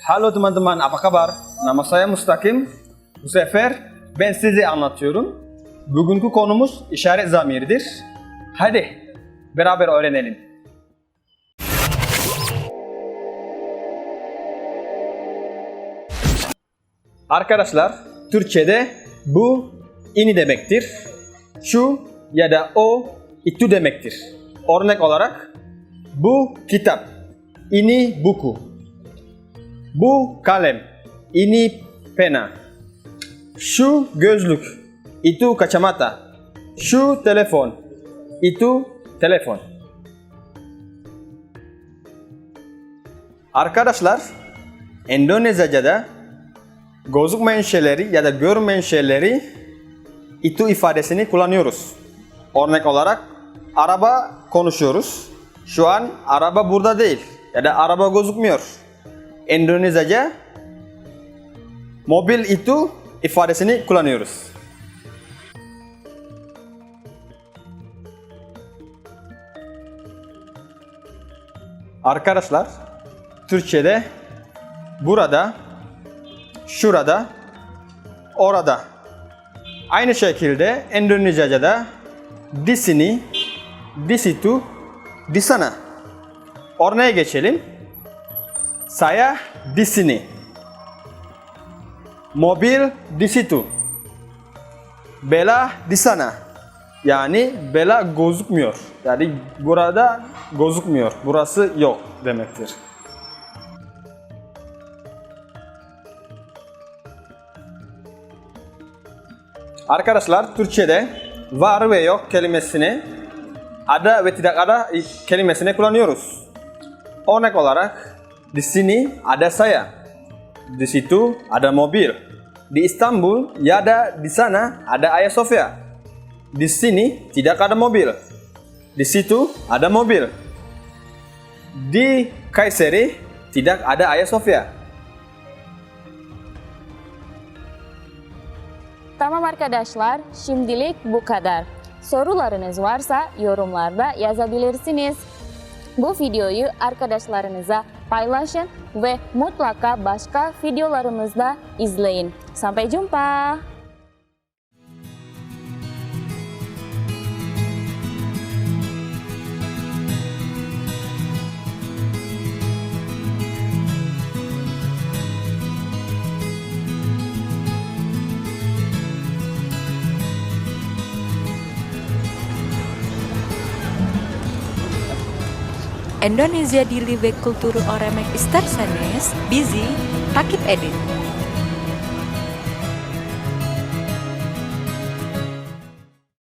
Halo teman-teman, apa kabar? Nama saya Mustakim. Bu sefer ben size anlatıyorum. Bugünkü konumuz işaret zamiridir. Hadi beraber öğrenelim. Arkadaşlar, Türkçe'de bu ini demektir. Şu ya da o itu demektir. Örnek olarak bu kitap, ini buku. Bu kalem, ini pena. Şu gözlük, itu kacamata. Şu telefon, itu telefon. Arkadaşlar, Endonezya'da gözükmeyen şeyleri ya da görmeyen şeyleri itu ifadesini kullanıyoruz. Örnek olarak araba konuşuyoruz. Şu an araba burada değil ya da araba gözükmüyor. Endonezyaca mobil itu ifadesini kullanıyoruz. Arkadaşlar, Türkçe'de burada, şurada, orada. Aynı şekilde Endonezya'da di sini, di situ, di sana. Örneğe geçelim. Saya di sini. Mobil di situ. Bella di sana. Yani Bella gözükmüyor. Yani burada gözükmüyor. Burası yok demektir. Arkadaşlar Türkçe'de var ve yok kelimesini ada ve tidak ada kelimesini kullanıyoruz. Örnek olarak di sini ada saya. Di situ ada mobil. Di İstanbul ya da di sana ada Ayah Sofia. Di sini tidak ada mobil. Di situ ada mobil. Di Kayseri tidak ada Ayah Sofia. Tamam arkadaşlar, şimdilik bu kadar. Sorularınız varsa yorumlarda yazabilirsiniz. Bu videoyu arkadaşlarınıza paylaşın ve mutlaka başka videolarımızda izleyin. Sampai jumpa. Indonesia di Kultur Oremek Istersenes, busy, Takip Edit.